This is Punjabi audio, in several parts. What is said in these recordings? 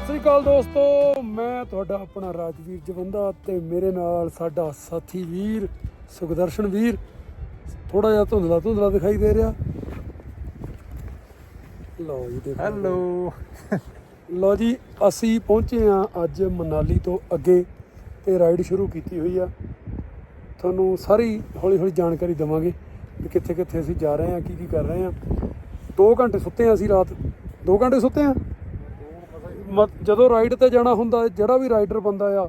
ਸਤਿ ਸ੍ਰੀ ਅਕਾਲ ਦੋਸਤੋ ਮੈਂ ਤੁਹਾਡਾ ਆਪਣਾ ਰਾਜਵੀਰ ਜਵੰਦਾ ਤੇ ਮੇਰੇ ਨਾਲ ਸਾਡਾ ਸਾਥੀ ਵੀਰ ਸੁਖਦਰਸ਼ਨ ਵੀਰ ਥੋੜਾ ਜਿਹਾ ਧੁੰਦਲਾ ਧੁੰਦਲਾ ਦਿਖਾਈ ਦੇ ਰਿਹਾ। ਲਓ ਜੀ ਦੇਖੋ। ਹੈਲੋ। ਲਓ ਜੀ ਅਸੀਂ ਪਹੁੰਚੇ ਆ ਅੱਜ ਮਨਾਲੀ ਤੋਂ ਅੱਗੇ ਤੇ ਰਾਈਡ ਸ਼ੁਰੂ ਕੀਤੀ ਹੋਈ ਆ। ਤੁਹਾਨੂੰ ਸਾਰੀ ਹੌਲੀ ਹੌਲੀ ਜਾਣਕਾਰੀ ਦਵਾਂਗੇ ਕਿ ਕਿੱਥੇ ਕਿੱਥੇ ਅਸੀਂ ਜਾ ਰਹੇ ਆ ਕੀ ਕੀ ਕਰ ਰਹੇ ਆ 2 ਘੰਟੇ ਸੁੱਤੇ ਆ ਅਸੀਂ ਰਾਤ। 2 ਘੰਟੇ ਸੁੱਤੇ ਆ ਜਦੋਂ ਰਾਈਡ ਤੇ ਜਾਣਾ ਹੁੰਦਾ, ਜਿਹੜਾ ਵੀ ਰਾਈਡਰ ਬੰਦਾ ਆ,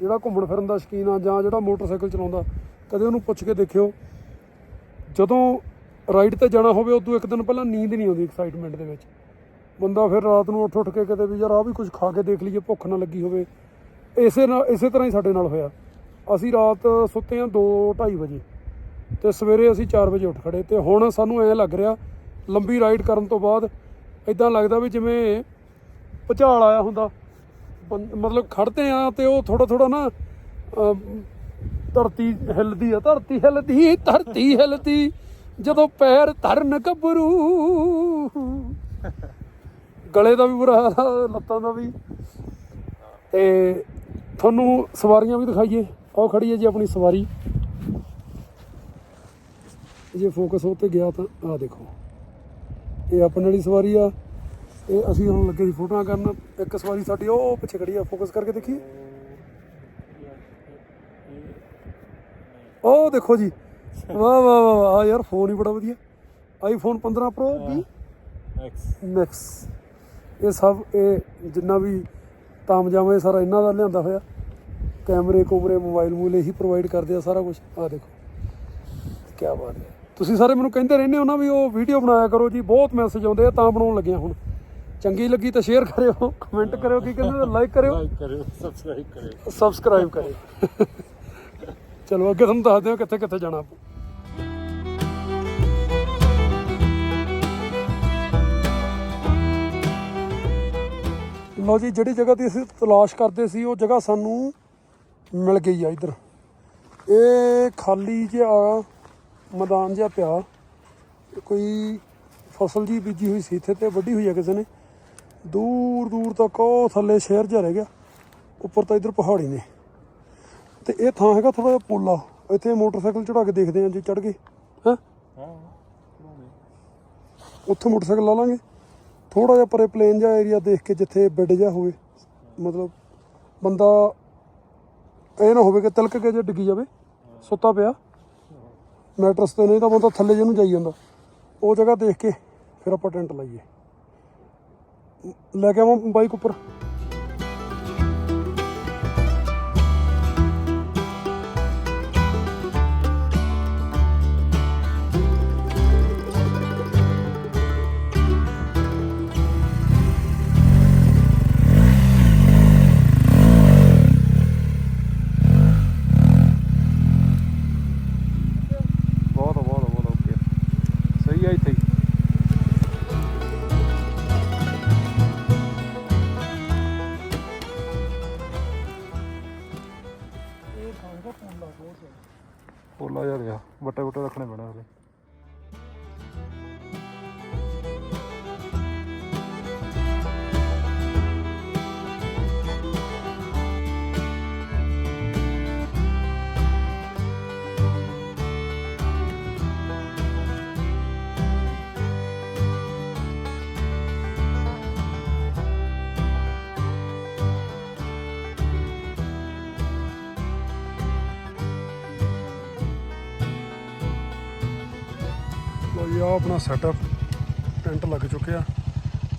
ਜਿਹੜਾ ਘੁੰਮਣ ਫਿਰਨ ਦਾ ਸ਼ੌਕੀਨ ਆ ਜਾਂ ਜਿਹੜਾ ਮੋਟਰਸਾਈਕਲ ਚਲਾਉਂਦਾ, ਕਦੇ ਉਹਨੂੰ ਪੁੱਛ ਕੇ ਦੇਖਿਓ। ਜਦੋਂ ਰਾਈਡ ਤੇ ਜਾਣਾ ਹੋਵੇ, ਉਦੋਂ ਇੱਕ ਦਿਨ ਪਹਿਲਾਂ ਨੀਂਦ ਨਹੀਂ ਆਉਂਦੀ ਐਕਸਾਈਟਮੈਂਟ ਦੇ ਵਿੱਚ। ਬੰਦਾ ਫਿਰ ਰਾਤ ਨੂੰ ਉੱਠ ਉੱਠ ਕੇ ਕਦੇ ਵੀ ਯਾਰ ਆ ਵੀ ਕੁਝ ਖਾ ਕੇ ਦੇਖ ਲਈਏ, ਭੁੱਖ ਨਾ ਲੱਗੀ ਹੋਵੇ। ਇਸੇ ਨਾਲ ਇਸੇ ਤਰ੍ਹਾਂ ਹੀ ਸਾਡੇ ਨਾਲ ਹੋਇਆ। ਅਸੀਂ ਰਾਤ ਸੁੱਤੇ ਆ 2:30 ਵਜੇ ਤੇ ਸਵੇਰੇ ਅਸੀਂ 4 ਵਜੇ ਉੱਠ ਖੜੇ ਤੇ ਹੁਣ ਸਾਨੂੰ ਐਂ ਲੱਗ ਰਿਹਾ, ਲੰਬੀ ਰਾਈਡ ਕਰਨ ਤੋਂ ਬਾਅਦ ਇਦਾਂ ਲੱਗਦਾ ਵੀ ਜਿਵੇਂ ਭੁਚਾਲ ਆਇਆ ਹੁੰਦਾ। ਬੰ- ਮਤਲਬ ਖੜਦੇ ਆ ਤੇ ਉਹ ਥੋੜਾ ਥੋੜਾ ਨਾ ਧਰਤੀ ਹਿੱਲਦੀ ਆ, ਧਰਤੀ ਹਿੱਲਦੀ ਧਰਤੀ ਹਿੱਲਦੀ, ਜਦੋਂ ਪੈਰ ਧਰਨ ਗੱਭਰੂ। ਗਲੇ ਦਾ ਵੀ ਬੁਰਾ ਲੱਤਾਂ ਦਾ ਵੀ। ਤੇ ਤੁਹਾਨੂੰ ਸਵਾਰੀਆਂ ਵੀ ਦਿਖਾਈਏ। ਆਓ ਖੜੀ ਹੈ ਜੀ ਆਪਣੀ ਸਵਾਰੀ। ਜੇ ਫੋਕਸ ਹੋ ਤੇ ਗਿਆ ਤਾਂ ਆਹ ਦੇਖੋ। ਇਹ ਆਪਣੇ ਵਾਲੀ ਸਵਾਰੀ ਆ। ਇਹ ਅਸੀਂ ਹੁਣ ਲੱਗੇ ਸੀ ਫੋਟੋਆਂ ਕਰਨ। ਇੱਕ ਸਵਾਰੀ ਸਾਡੀ ਉਹ ਪਿੱਛੇ ਖੜੀ ਆ ਫੋਕਸ ਕਰਕੇ ਦੇਖੀ। ਉਹ ਦੇਖੋ ਜੀ। ਵਾਹ ਵਾਹ ਵਾਹ ਵਾਹ। ਆ ਯਾਰ ਫੋਨ ਹੀ ਬੜਾ ਵਧੀਆ। ਆਈਫੋਨ 15 ਪ੍ਰੋ ਵੀ ਮੈਕਸ ਇਹ ਸਭ ਇਹ ਜਿੰਨਾ ਵੀ ਤਾਮਜਾਮ ਇਹ ਸਾਰਾ ਇਹਨਾਂ ਦਾ ਲਿਆਂਦਾ ਹੋਇਆ। ਕੈਮਰੇ ਕੁਮਰੇ ਮੋਬਾਈਲ ਮੂਲ ਇਹੀ ਪ੍ਰੋਵਾਈਡ ਕਰਦੇ ਆ ਸਾਰਾ ਕੁਝ ਆ ਦੇਖੋ। ਕੀ ਬਾਤ ਹੈ। ਤੁਸੀਂ ਸਾਰੇ ਮੈਨੂੰ ਕਹਿੰਦੇ ਰਹਿੰਦੇ ਹੋ ਨਾ ਵੀ ਉਹ ਵੀਡੀਓ ਬਣਾਇਆ ਕਰੋ ਜੀ। ਬਹੁਤ ਮੈਸੇਜ ਆਉਂਦੇ ਆ ਤਾਂ ਬਣਾਉਣ ਲੱਗਿਆ ਹੁਣ। ਚੰਗੀ ਲੱਗੀ ਤਾਂ ਸ਼ੇਅਰ ਕਰਿਓ ਕਮੈਂਟ ਕਰਿਓ ਕੀ ਕਹਿੰਦੇ ਲਾਈਕ ਕਰਿਓ। ਲਾਈਕ ਕਰਿਓ ਸਬਸਕ੍ਰਾਈਬ ਕਰਿਓ। ਸਬਸਕ੍ਰਾਈਬ ਕਰਿਓ। ਚਲੋ ਅੱਗੇ ਤੁਹਾਨੂੰ ਦੱਸਦੇ ਹਾਂ ਕਿੱਥੇ ਕਿੱਥੇ ਜਾਣਾ। ਆਪਾਂ ਲਓ ਜੀ ਜਿਹੜੀ ਜਗ੍ਹਾ ਦੀ ਅਸੀਂ ਤਲਾਸ਼ ਕਰਦੇ ਸੀ ਉਹ ਜਗ੍ਹਾ ਸਾਨੂੰ ਮਿਲ ਗਈ ਆ ਇੱਧਰ। ਇਹ ਖਾਲੀ ਜਿਹਾ ਮੈਦਾਨ ਜਿਹਾ ਪਿਆ। ਕੋਈ ਫਸਲ ਜੀ ਬੀਜੀ ਹੋਈ ਸੀ ਇੱਥੇ ਤੇ ਵੱਢੀ ਹੋਈ ਆ ਕਿਸੇ ਨੇ। ਦੂਰ ਦੂਰ ਤੱਕ ਉਹ ਥੱਲੇ ਸ਼ਹਿਰ ਜਿਹਾ ਰਹਿ ਗਿਆ। ਉੱਪਰ ਤਾਂ ਇੱਧਰ ਪਹਾੜੀ ਨੇ। ਤੇ ਇਹ ਥਾਂ ਹੈਗਾ ਥੋੜਾ ਜਿਹਾ ਪੋਲਾ। ਇੱਥੇ ਮੋਟਰਸਾਈਕਲ ਚੜਾ ਕੇ ਦੇਖਦੇ ਆਂ ਜੇ ਚੜ ਗਏ। ਹੈਂ? ਉੱਥੇ ਮੋਟਰਸਾਈਕਲ ਲਾ ਲਾਂਗੇ। ਥੋੜਾ ਜਿਹਾ ਪਰੇ ਪਲੇਨ ਜਿਹਾ ਏਰੀਆ ਦੇਖ ਕੇ ਜਿੱਥੇ ਬੈੱਡ ਜਿਹਾ ਹੋਵੇ। ਮਤਲਬ ਬੰਦਾ ਇਹ ਨਾ ਹੋਵੇ ਕਿ ਤਿਲਕ ਕੇ ਜੇ ਡਿੱਗੀ ਜਾਵੇ। ਸੁੱਤਾ ਪਿਆ। ਮੈਟਰਸ ਤੇ ਨਹੀਂ ਤਾਂ ਬੰਦਾ ਥੱਲੇ ਜਿਹਨੂੰ ਜਾਈ ਜਾਂਦਾ। ਉਹ ਜਗ੍ਹਾ ਦੇਖ ਕੇ ਫਿਰ ਆਪਾਂ ਟੈਂਟ ਲਾਈਏ। ਲੈ ਕੇ ਆਵਾਂ ਬਾਈਕ ਉੱਪਰ। ਰਿਹਾ ਵੱਟੇ ਵੱਟੇ ਰੱਖਣੇ ਲੋ ਜੀ, ਆਹ ਆਪਣਾ ਸੈਟਅਪ ਟੈਂਟ ਲੱਗ ਚੁੱਕਿਆ।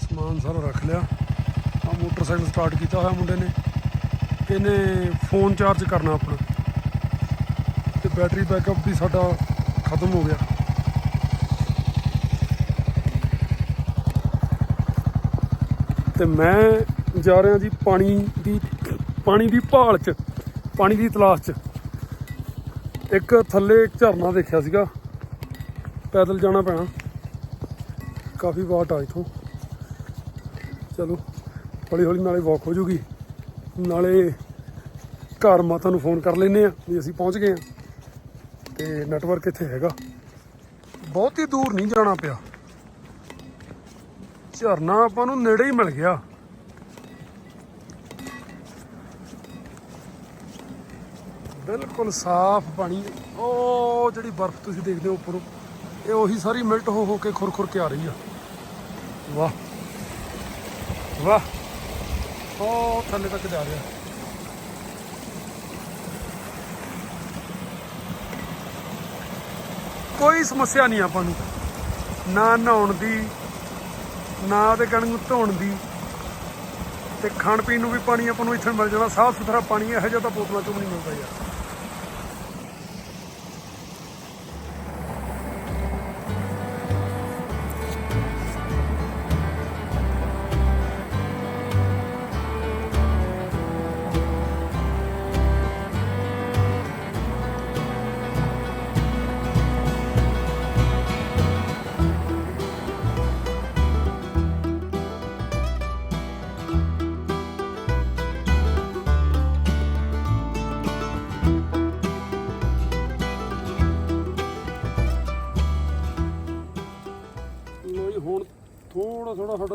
ਸਮਾਨ ਸਾਰਾ ਰੱਖ ਲਿਆ। ਆ ਮੋਟਰਸਾਈਕਲ ਸਟਾਰਟ ਕੀਤਾ ਹੋਇਆ ਮੁੰਡੇ ਨੇ। ਇਹਨੇ ਫੋਨ ਚਾਰਜ ਕਰਨਾ ਆਪਣਾ। ਤੇ ਬੈਟਰੀ ਬੈਕਅਪ ਵੀ ਸਾਡਾ ਖਤਮ ਹੋ ਗਿਆ। ਤੇ ਮੈਂ ਜਾ ਰਿਹਾ ਜੀ ਪਾਣੀ ਦੀ ਪਾਣੀ ਦੀ ਭਾਲ 'ਚ, ਪਾਣੀ ਦੀ ਤਲਾਸ਼ 'ਚ। ਇੱਕ ਥੱਲੇ ਇੱਕ ਝਰਨਾ ਦੇਖਿਆ ਸੀਗਾ। ਪੈਦਲ ਜਾਣਾ ਪੈਣਾ। ਕਾਫੀ ਵਾਟ ਆ ਇਥੋਂ। ਚਲੋ ਹੌਲੀ ਹੌਲੀ ਨਾਲੇ ਵਾਕ ਹੋ ਜੂਗੀ। ਨਾਲੇ ਘਰ ਮਾਤਾ ਨੂੰ ਫੋਨ ਕਰ ਲੈਨੇ ਆ ਵੀ ਅਸੀਂ ਪਹੁੰਚ ਗਏ ਆ ਤੇ ਨੈਟਵਰਕ ਇੱਥੇ ਹੈਗਾ। ਬਹੁਤ ਹੀ ਦੂਰ ਨਹੀਂ ਜਾਣਾ ਪਿਆ। ਝਰਨਾ ਆਪਾਂ ਨੂੰ ਨੇੜੇ ਹੀ ਮਿਲ ਗਿਆ। ਬਿਲਕੁਲ ਸਾਫ਼ ਪਾਣੀ। ਉਹ ਜਿਹੜੀ ਬਰਫ਼ ਤੁਸੀਂ ਦੇਖਦੇ ਹੋ ਉੱਪਰੋਂ। ਇਹ ਉਹੀ ਸਾਰੀ ਮਿਲਟ ਹੋ ਹੋ ਕੇ ਖੁਰ ਖੁਰ ਕੇ ਆ ਰਹੀ ਆ। ਵਾਹ। ਵਾਹ। ਉਹ ਥੱਲੇ ਤੱਕ ਜਾ ਰਿਹਾ। ਕੋਈ ਸਮੱਸਿਆ ਨਹੀਂ ਆਪਾਂ ਨੂੰ। ਨਾ ਨਹਾਉਣ ਦੀ, ਨਾ ਉਹਦੇ ਕਣ ਨੂੰ ਧੋਣ ਦੀ। ਤੇ ਖਾਣ ਪੀਣ ਨੂੰ ਵੀ ਪਾਣੀ ਆਪਾਂ ਨੂੰ ਇੱਥੇ ਮਿਲ ਜਾਣਾ। ਸਾਫ਼ ਸੁਥਰਾ ਪਾਣੀ ਇਹੋ ਜਿਹਾ ਤਾਂ ਬੋਤਲਾਂ ਚੋਂ ਵੀ ਨਹੀਂ ਮਿਲਦਾ ਯਾਰ।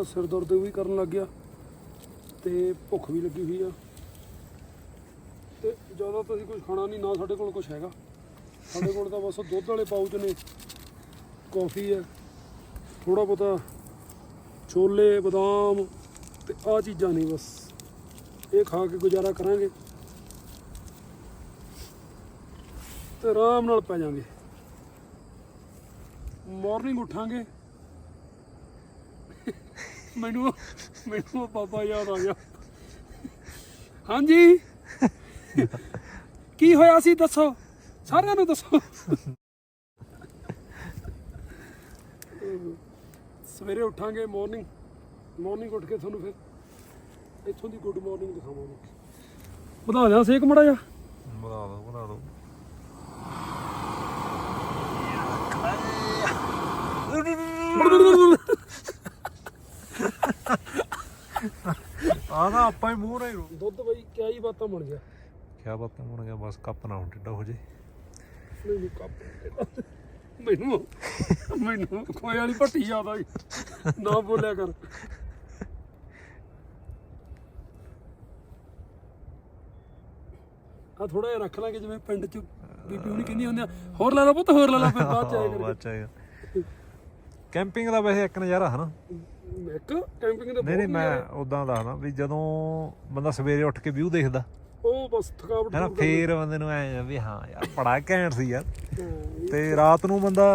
ਸਿਰ ਦਰਦ ਵੀ ਕਰਨ ਲੱਗ ਗਿਆ ਤੇ ਭੁੱਖ ਵੀ ਲੱਗੀ ਹੋਈ ਆ। ਤੇ ਜ਼ਿਆਦਾ ਤਾਂ ਅਸੀਂ ਕੁਝ ਖਾਣਾ ਨਹੀਂ, ਨਾ ਸਾਡੇ ਕੋਲ ਕੁਝ ਹੈਗਾ। ਸਾਡੇ ਕੋਲ ਤਾਂ ਬਸ ਦੁੱਧ ਵਾਲੇ ਪਾਊਚ ਨੇ, ਕਾਫੀ ਹੈ ਥੋੜਾ ਬਹੁਤਾ ਛੋਲੇ, ਬਦਾਮ ਤੇ ਆ ਚੀਜ਼ਾਂ ਨਹੀਂ ਬਸ। ਇਹ ਖਾ ਕੇ ਗੁਜ਼ਾਰਾ ਕਰਾਂਗੇ ਤੇ ਆਰਾਮ ਨਾਲ ਪੈ ਜਾਾਂਗੇ। ਮਾਰਨਿੰਗ ਉੱਠਾਂਗੇ। ਮੈਨੂੰ ਮੈਨੂੰ ਉਹ ਬਾਬਾ ਯਾਦ ਆ ਗਿਆ। ਹਾਂਜੀ? ਕੀ ਹੋਇਆ ਸੀ ਦੱਸੋ? ਸਾਰਿਆਂ ਨੂੰ ਦੱਸੋ। ਸਵੇਰੇ ਉੱਠਾਂਗੇ ਮਾਰਨਿੰਗ ਮਾਰਨਿੰਗ ਉੱਠ ਕੇ ਤੁਹਾਨੂੰ ਫਿਰ ਇੱਥੋਂ ਦੀ ਗੁੱਡ ਮਾਰਨਿੰਗ ਦਿਖਾਵਾਂਗੇ। ਵਧਾ ਦਿਆਂ ਸੇਕ ਮੜਾ ਜਾ ਬਣਾ ਦੋ ਬਣਾ ਦੋ ਆ ਆਪਾਂ ਹੀ ਮੂੰਹ ਨਹੀਂ ਦੁੱਧ ਬਈ ਕਿਆ ਹੀ ਬਾਤਾਂ ਬਣ ਗਿਆ? ਕਿਆ ਬਾਤਾਂ ਹੋਣ ਗਿਆ? ਬਸ ਕੱਪ ਨਾ ਹੁਣ ਟਿੱਡਾ ਹੋ ਜੇ। ਨਹੀਂ ਨਹੀਂ ਕੱਪ ਮੈਨੂੰ ਮੈਨੂੰ ਖੋਏ ਵਾਲੀ ਭੱਟੀ ਯਾਦ ਆਈ। ਨਾ ਬੋਲਿਆ ਕਰ। ਆ ਥੋੜਾ ਜਿਹਾ ਰੱਖ ਲਾਂਗੇ ਜਿਵੇਂ ਪਿੰਡ ਚ ਬੀਬੀ ਹੁਣੀ ਕਹਿੰਦੀ ਹੁੰਦੀ ਆ ਹੋਰ ਲੈ ਲਓ ਪੁੱਤ ਹੋਰ ਲੈ ਲਓ ਫਿਰ ਬਾਅਦ ਚ ਆਇਆ ਬਾਅਦ ਚ ਆਏਗਾ। ਕੈਂਪਿੰਗ ਦਾ ਵੈਸੇ ਇੱਕ ਨਜ਼ਾਰਾ ਹੈ ਨਾ ਕਰੇ ਇੱਕ ਕੈਂਪਿੰਗ ਦੇ ਨਹੀਂ ਨਹੀਂ ਮੈਂ। ਉਦਾਂ ਦੱਸਦਾ ਵੀ ਜਦੋਂ ਬੰਦਾ ਸਵੇਰੇ ਉੱਠ ਕੇ ਵਿਊ ਦੇਖਦਾ ਉਹ ਬਸ ਥਕਾਵਟ ਹੈ ਨਾ ਦੂਰ ਫੇਰ ਬੰਦੇ ਨੂੰ ਐ ਵੀ ਹਾਂ ਯਾਰ ਬੜਾ ਘੈਂਟ ਸੀ ਯਾਰ। ਹਾਂ, ਤੇ ਰਾਤ ਨੂੰ ਬੰਦਾ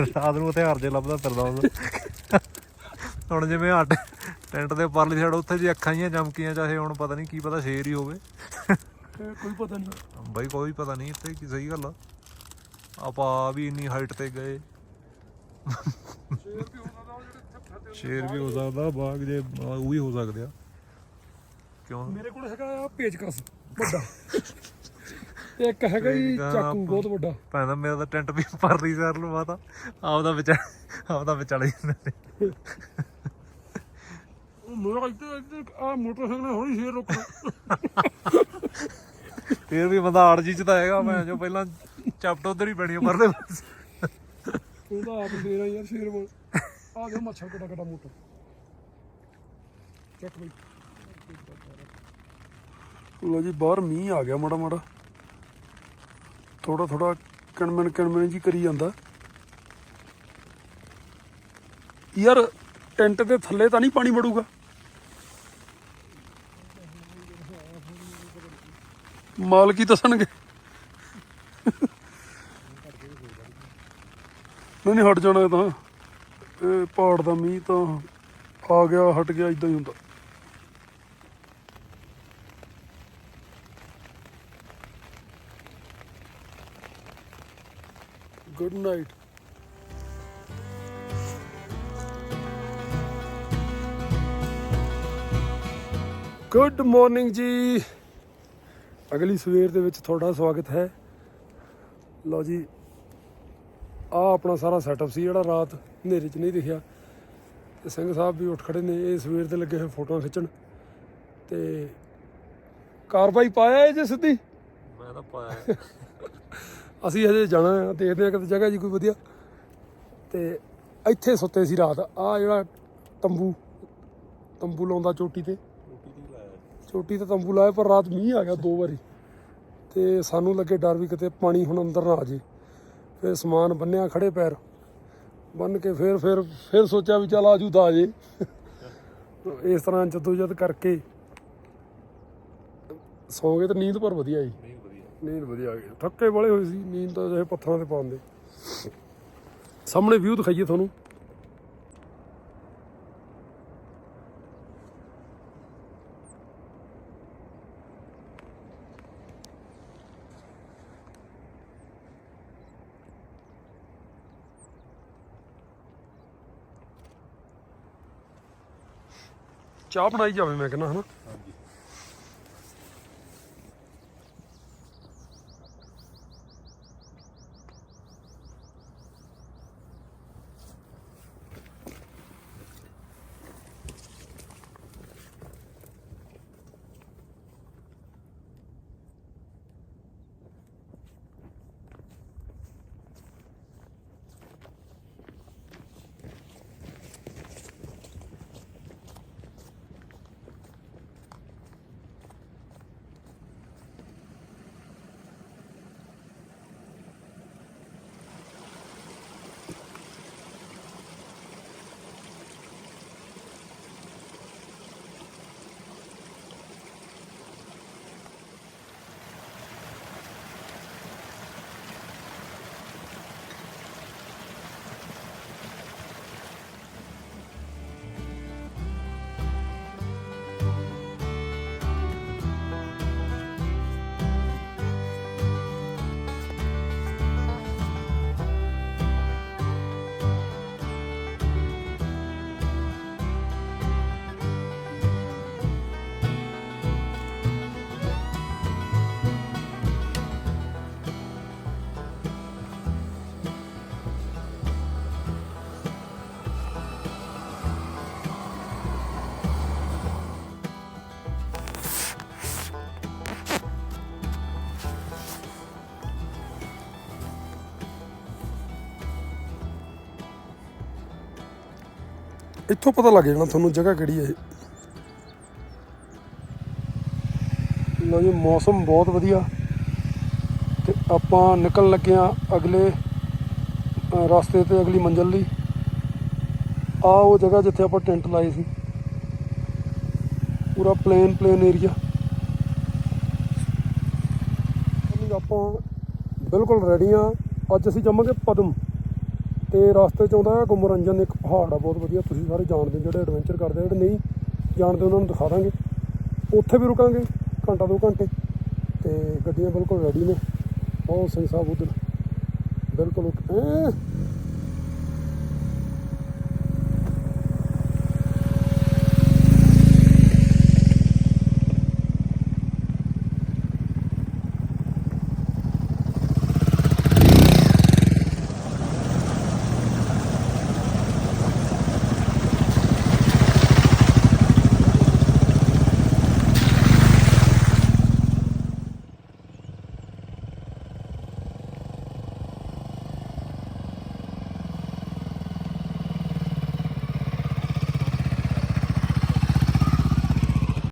ਰਾਤ ਨੂੰ ਹਥਿਆਰ ਜੇ ਲੱਭਦਾ ਫਿਰਦਾ ਹੁੰਦਾ। ਹੁਣ ਜਿਵੇਂ ਆ ਟੈਂਟ ਦੇ ਪਰਲੀ ਸਾਈਡ ਉੱਥੇ ਜੀ ਅੱਖਾਂ ਜੀਆਂ ਚਮਕੀਆਂ ਚਾਹੇ ਹੁਣ ਪਤਾ ਨਹੀਂ ਕੀ ਪਤਾ ਸ਼ੇਰ ਹੀ ਹੋਵੇ। ਕੋਈ ਪਤਾ ਨਹੀਂ। ਬਾਈ ਕੋਈ ਪਤਾ ਨਹੀਂ ਇੱਥੇ ਕੀ ਸਹੀ ਗੱਲ ਆ। ਆਪਾਂ ਵੀ ਇੰਨੀ ਹਾਈਟ ਤੇ ਗਏ। ਸ਼ੇਰ ਵੀ ਹੁੰਦਾ ਤਾਂ ਉਹ ਜਿਹੜੇ ਇੱਥੇ ਫਿਰਦੇ ਹੁੰਦੇ ਸ਼ੇਰ ਵੀ ਹੋ ਸਕਦਾ ਬਾਗ ਜੇ ਉਹ ਵੀ ਹੋ ਸਕਦੇ ਆ। ਕਿਉਂ? ਮੇਰੇ ਕੋਲ ਹੈਗਾ ਆ ਪੇਚਕਸ ਵੱਡਾ। ਤੇ ਇੱਕ ਹੈਗਾ ਜੀ ਚਾਕੂ ਬਹੁਤ ਵੱਡਾ। ਭੈਣਾ ਮੇਰਾ ਤਾਂ ਟੈਂਟ ਵੀ ਪਰਲੀ ਸਾਈਡ ਲਵਾਤਾ ਆਪਦਾ ਵਿਚਾਲੇ ਆਪਦਾ ਵਿਚਾਲੇ ਉਹ ਮੇਰਾ ਇੱਥੇ ਇੱਥੇ ਆ ਮੋਟਰਸਾਈਕਲ ਨੇ ਹੌਲੀ ਸ਼ੇਰ ਰੋਕਣਾ। ਫੇਰ ਵੀ ਬੰਦਾ ਆੜ ਜੀ ਚ ਤਾਂ ਹੈਗਾ ਮੈਂ ਜੋ ਪਹਿਲਾਂ ਚਪਟ ਉਧਰ ਹੀ ਪੈਣੀ ਪਰਲੇ ਪਾਸੇ। ਉਹਦਾ ਆਪ ਸ਼ੇਰ ਆ ਯਾਰ ਸ਼ੇਰ ਬਣ ਆ ਦੇ ਮੱਛਰ ਕਿੱਡਾ ਕਿੱਡਾ ਮੋਟਾ। ਚੱਕ ਬਈ। ਲੋ ਜੀ, ਬਾਹਰ ਮੀਂਹ ਆ ਗਿਆ ਮਾੜਾ ਮਾੜਾ। ਥੋੜਾ ਥੋੜਾ ਕਣਮਣ ਕਣਮਣ ਜੀ ਕਰੀ ਜਾਂਦਾ। ਯਾਰ, ਟੈਂਟ ਦੇ ਥੱਲੇ ਤਾਂ ਨਹੀਂ ਪਾਣੀ ਵੜੂਗਾ। ਮਾਲਕ ਹੀ ਦੱਸਣਗੇ। ਨਹੀਂ ਨਹੀਂ, ਹਟ ਜਾਣਾ ਤਾਂ। ਇਹ ਪਹਾੜ ਦਾ ਮੀਂਹ ਤਾਂ ਆ ਗਿਆ, ਹਟ ਗਿਆ ਇਦਾਂ ਹੀ ਹੁੰਦਾ। ਗੁੱਡ ਨਾਈਟ ਗੁੱਡ ਮਾਰਨਿੰਗ ਜੀ। ਅਗਲੀ ਸਵੇਰ ਦੇ ਵਿੱਚ ਤੁਹਾਡਾ ਸਵਾਗਤ ਹੈ। ਲਓ ਜੀ ਆ ਆਪਣਾ ਸਾਰਾ ਸੈਟਅਪ ਸੀ ਜਿਹੜਾ ਰਾਤ ਹਨੇਰੇ 'ਚ ਨਹੀਂ ਦਿਖਿਆ। ਤੇ ਸਿੰਘ ਸਾਹਿਬ ਵੀ ਉੱਠ ਖੜੇ ਨੇ ਇਹ ਸਵੇਰ ਦੇ ਲੱਗੇ ਹੋਏ ਫੋਟੋਆਂ ਖਿੱਚਣ। ਤੇ ਕਾਰਵਾਈ ਪਾਇਆ ਇਹ ਜੇ ਸਿੱਧੀ? ਮੈਂ ਤਾਂ ਪਾਇਆ। ਅਸੀਂ ਹਜੇ ਜਾਣਾ ਹੈ ਦੇਖਦੇ ਹਾਂ ਕਿਤੇ ਜਗ੍ਹਾ ਜੀ ਕੋਈ ਵਧੀਆ। ਤੇ ਇੱਥੇ ਸੁੱਤੇ ਸੀ ਰਾਤ। ਆ ਜਿਹੜਾ ਤੰਬੂ ਤੰਬੂ ਲਾਉਂਦਾ ਚੋਟੀ ਤੇ। ਚੋਟੀ ਤੇ ਤੰਬੂ ਲਾਇਆ ਪਰ ਰਾਤ ਮੀਂਹ ਆ ਗਿਆ ਦੋ ਵਾਰੀ। ਤੇ ਸਾਨੂੰ ਲੱਗੇ ਡਰ ਵੀ ਕਿਤੇ ਪਾਣੀ ਹੁਣ ਅੰਦਰ ਨਾ ਆ ਜੇ। ਫਿਰ ਸਮਾਨ ਬੰਨਿਆ ਖੜੇ ਪੈਰ। ਬੰਨ ਕੇ ਫਿਰ ਫਿਰ ਫਿਰ ਸੋਚਿਆ ਵੀ ਚੱਲ ਆਜੂ ਤਾਂ ਆ ਜੇ। ਇਸ ਤਰ੍ਹਾਂ ਜਦੋਜਦ ਕਰਕੇ ਸੌਂ ਗਏ ਤੇ ਨੀਂਦ ਪਰ ਵਧੀਆ ਜੀ। ਨਹੀਂ ਵਧੀਆ। ਨੀਂਦ ਵਧੀਆ ਆ ਗਈ। ਥੱਕੇ ਵਾਲੇ ਹੋਏ ਸੀ ਨੀਂਦ ਤਾਂ ਜਿਹੇ ਪੱਥਰਾਂ ਤੇ ਪਾਉਂਦੇ ਸਾਹਮਣੇ ਵਿਊ ਦਿਖਾਈਏ ਤੁਹਾਨੂੰ। ਚਾਹ ਬਣਾਈ ਜਾਵੇ ਮੈਂ ਕਹਿੰਦਾ ਹਨਾ। ਇੱਥੋਂ ਪਤਾ ਲੱਗ ਜਾਣਾ ਤੁਹਾਨੂੰ ਜਗ੍ਹਾ ਕਿਹੜੀ ਹੈ ਇਹ। ਲੋ ਜੀ, ਮੌਸਮ ਬਹੁਤ ਵਧੀਆ। ਤੇ ਆਪਾਂ ਨਿਕਲਣ ਲੱਗੇ ਆ ਅਗਲੇ ਰਸਤੇ ਤੇ ਅਗਲੀ ਮੰਜ਼ਲ ਲਈ। ਆ ਉਹ ਜਗ੍ਹਾ ਜਿੱਥੇ ਆਪਾਂ ਟੈਂਟ ਲਾਏ ਸੀ। ਪੂਰਾ ਪਲੇਨ ਪਲੇਨ ਏਰੀਆ ਆਪਾਂ ਬਿਲਕੁਲ ਰੈਡੀ ਆ ਅੱਜ ਅਸੀਂ ਜਾਵਾਂਗੇ ਪਦਮ। ਤੇ ਰਸਤੇ ਚ ਆਉਂਦਾ ਹੈ, ਗੁਮਰੰਜਨ ਇੱਕ ਪਹਾੜ ਆ, ਬਹੁਤ ਵਧੀਆ। ਤੁਸੀਂ ਸਾਰੇ ਜਾਣਦੇ ਹੋ ਜਿਹੜੇ ਐਡਵੈਂਚਰ ਕਰਦੇ ਜਿਹੜੇ ਨਹੀਂ ਜਾਣਦੇ, ਉਹਨਾਂ ਨੂੰ ਦਿਖਾ ਦਾਂਗੇ। ਉੱਥੇ ਵੀ ਰੁਕਾਂਗੇ, ਘੰਟਾ ਦੋ ਘੰਟੇ। ਤੇ ਗੱਡੀਆਂ ਬਿਲਕੁਲ ਰੈਡੀ ਨੇ। ਬਹੁਤ ਸਿੰਘ ਸਾਹਿਬ ਉਧਰ। ਬਿਲਕੁਲ ਐਂ